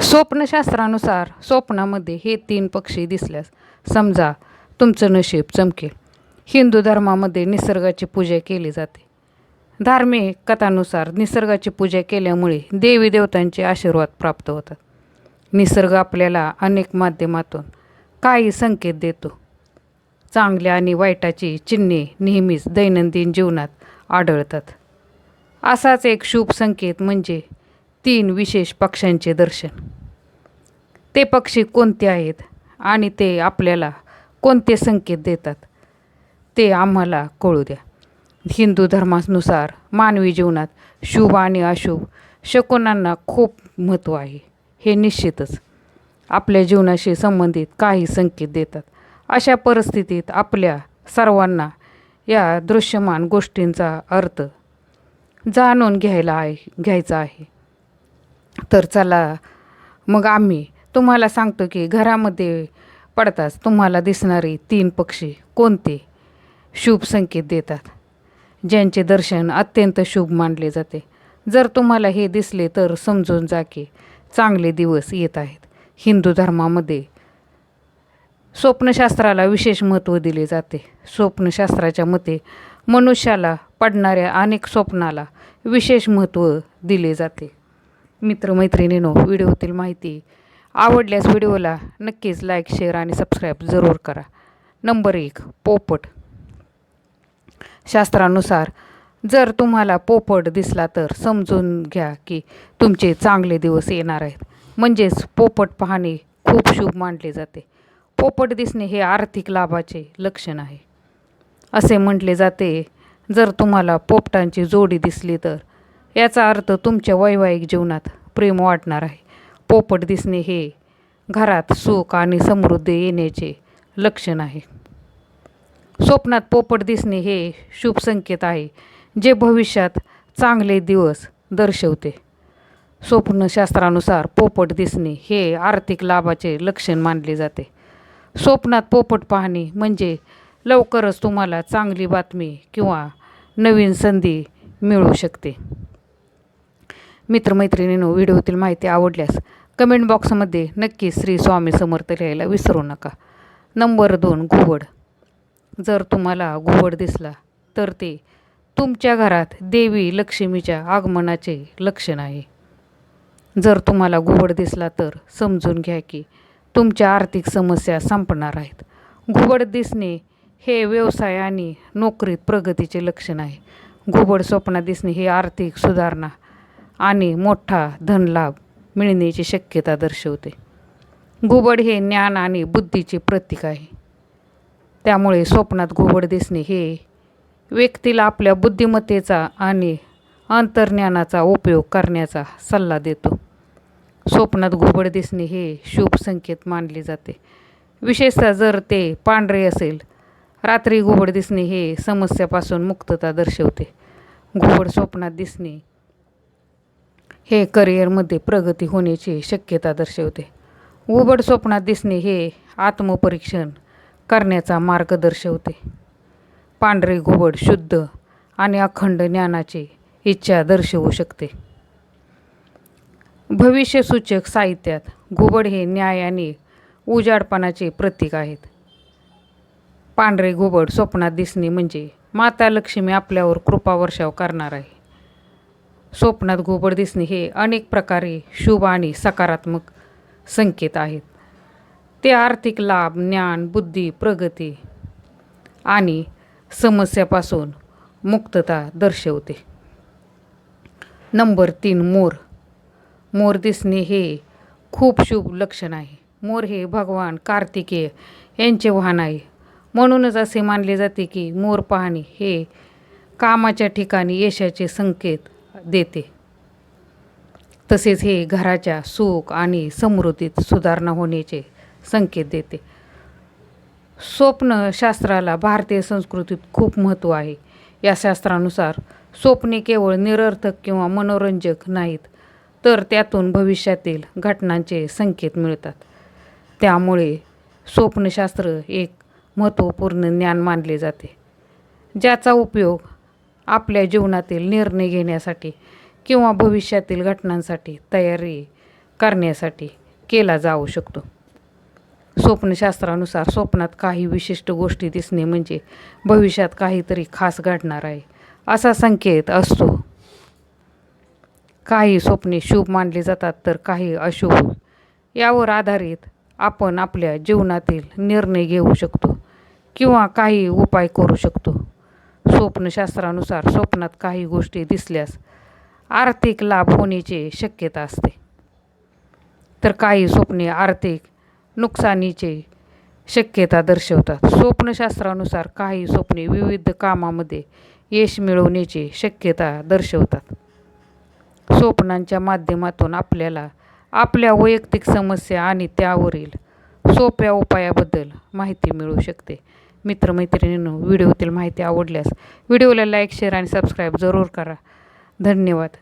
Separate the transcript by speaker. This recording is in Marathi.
Speaker 1: स्वप्नशास्त्रानुसार स्वप्नामध्ये हे तीन पक्षी दिसल्यास समजा तुमचं नशीब चमकेल. हिंदू धर्मामध्ये निसर्गाची पूजा केली जाते. धार्मिक कथानुसार निसर्गाची पूजा केल्यामुळे देवी देवतांचे आशीर्वाद प्राप्त होतात. निसर्ग आपल्याला अनेक माध्यमातून काही संकेत देतो. चांगल्या आणि वाईटाची चिन्हे नेहमीच दैनंदिन जीवनात आढळतात. असाच एक शुभ संकेत म्हणजे तीन विशेष पक्ष्यांचे दर्शन. ते पक्षी कोणते आहेत आणि ते आपल्याला कोणते संकेत देतात ते आम्हाला कळू द्या. हिंदू धर्मानुसार मानवी जीवनात शुभ आणि अशुभ शकुनांना खूप महत्त्व आहे. हे निश्चितच आपल्या जीवनाशी संबंधित काही संकेत देतात. अशा परिस्थितीत आपल्या सर्वांना या दृश्यमान गोष्टींचा अर्थ जाणून घ्यायला आहे घ्यायचा आहे. तर चला मग आम्ही तुम्हाला सांगतो की घरामध्ये पडताच तुम्हाला दिसणारे तीन पक्षी कोणते? शुभ संकेत देतात. ज्यांचे दर्शन अत्यंत शुभ मानले जाते. जर तुम्हाला हे दिसले तर समजून जा की चांगले दिवस येत आहेत. हिंदू धर्मामध्ये स्वप्नशास्त्राला विशेष महत्त्व दिले जाते. स्वप्नशास्त्राच्या मते मनुष्याला पडणाऱ्या अनेक स्वप्नाला विशेष महत्त्व दिले जाते. मित्रमैत्रिणीनो व्हिडिओतील माहिती आवडल्यास व्हिडिओला नक्कीच लाईक शेअर आणि सबस्क्राईब जरूर करा. नंबर एक पोपट. शास्त्रानुसार जर तुम्हाला पोपट दिसला तर समजून घ्या की तुमचे चांगले दिवस येणार आहेत. म्हणजेच पोपट पाहणे खूप शुभ मानले जाते. पोपट दिसणे हे आर्थिक लाभाचे लक्षण आहे. असे म्हटले जाते जर तुम्हाला पोपटांची जोडी दिसली तर याचा अर्थ तुमच्या वैवाहिक जीवनात प्रेम वाटणार आहे. पोपट दिसणे हे घरात सुख आणि समृद्धी येण्याचे लक्षण आहे. स्वप्नात पोपट दिसणे हे शुभ संकेत आहे जे भविष्यात चांगले दिवस दर्शवते. स्वप्नशास्त्रानुसार पोपट दिसणे हे आर्थिक लाभाचे लक्षण मानले जाते. स्वप्नात पोपट पाहणे म्हणजे लवकरच तुम्हाला चांगली बातमी किंवा नवीन संधी मिळू शकते. मित्रमैत्रिणींनो व्हिडिओतील माहिती आवडल्यास कमेंट बॉक्समध्ये नक्की श्री स्वामी समर्थ लिहायला विसरू नका. नंबर दोन घुवड जर तुम्हाला घुवड दिसला तर ते तुमच्या घरात देवी लक्ष्मीच्या आगमनाचे लक्षण आहे. जर तुम्हाला घुबड दिसला तर समजून घ्या की तुमच्या आर्थिक समस्या संपणार आहेत. घुबड दिसणे हे व्यवसाय आणि नोकरीत प्रगतीचे लक्षण आहे. घुबड स्वप्नात दिसणे हे आर्थिक सुधारणा आणि मोठा धनलाभ मिळण्याची शक्यता दर्शवते. घुबड हे ज्ञान आणि बुद्धीचे प्रतीक आहे. त्यामुळे स्वप्नात घुबड दिसणे हे व्यक्तीला आपल्या बुद्धिमत्तेचा आणि अंतर्ज्ञानाचा उपयोग करण्याचा सल्ला देतो. स्वप्नात घुबड दिसणे हे शुभ संकेत मानले जाते. विशेषतः जर ते पांढरे असेल रात्री घुबड दिसणे हे समस्यापासून मुक्तता दर्शवते. घुबड स्वप्नात दिसणे हे करिअरमध्ये प्रगती होण्याची शक्यता दर्शवते. घुबड स्वप्नात दिसणे हे आत्मपरीक्षण करण्याचा मार्ग दर्शवते. पांढरे घुबड शुद्ध आणि अखंड ज्ञानाची इच्छा दर्शवू शकते. भविष्यसूचक साहित्यात घुबड हे न्याय आणि उजाडपणाचे प्रतीक आहेत. पांढरे घुबड स्वप्नात दिसणे म्हणजे माता लक्ष्मी आपल्यावर कृपावर्षाव करणार आहे. स्वप्नात घोबड दिसणे हे अनेक प्रकारे शुभ आणि सकारात्मक संकेत आहेत. ते आर्थिक लाभ ज्ञान बुद्धी प्रगती आणि समस्यापासून मुक्तता दर्शवते. नंबर तीन मोर. मोर दिसणे हे खूप शुभ लक्षण आहे. मोर हे भगवान कार्तिकेय यांचे वाहन आहे. म्हणूनच असे मानले जाते की मोर पाहणे हे कामाच्या ठिकाणी यशाचे संकेत देते. तसेच हे घराच्या सुख आणि समृद्धीत सुधारणा होण्याचे संकेत देते. स्वप्नशास्त्राला भारतीय संस्कृतीत खूप महत्त्व आहे. या शास्त्रानुसार स्वप्ने केवळ निरर्थक किंवा मनोरंजक नाहीत तर त्यातून भविष्यातील घटनांचे संकेत मिळतात. त्यामुळे स्वप्नशास्त्र एक महत्त्वपूर्ण ज्ञान मानले जाते ज्याचा उपयोग आपल्या जीवनातील निर्णय घेण्यासाठी किंवा भविष्यातील घटनांसाठी तयारी करण्यासाठी केला जाऊ शकतो. स्वप्नशास्त्रानुसार स्वप्नात काही विशिष्ट गोष्टी दिसणे म्हणजे भविष्यात काहीतरी खास घडणार आहे असा संकेत असतो. काही स्वप्ने शुभ मानले जातात तर काही अशुभ. यावर आधारित आपण आपल्या जीवनातील निर्णय घेऊ शकतो किंवा काही उपाय करू शकतो. स्वप्नशास्त्रानुसार स्वप्नात काही गोष्टी दिसल्यास आर्थिक लाभ होण्याची शक्यता असते. तर काही स्वप्ने आर्थिक नुकसानीची शक्यता दर्शवतात. स्वप्नशास्त्रानुसार काही स्वप्ने विविध कामामध्ये यश मिळवण्याची शक्यता दर्शवतात. स्वप्नांच्या माध्यमातून आपल्याला आपल्या वैयक्तिक समस्या आणि त्यावरील सोप्या उपायाबद्दल माहिती मिळू शकते. मित्रमैत्रिणींनो व्हिडिओतील माहिती आवडल्यास व्हिडिओला लाईक शेअर आणि सबस्क्राईब जरूर करा. धन्यवाद.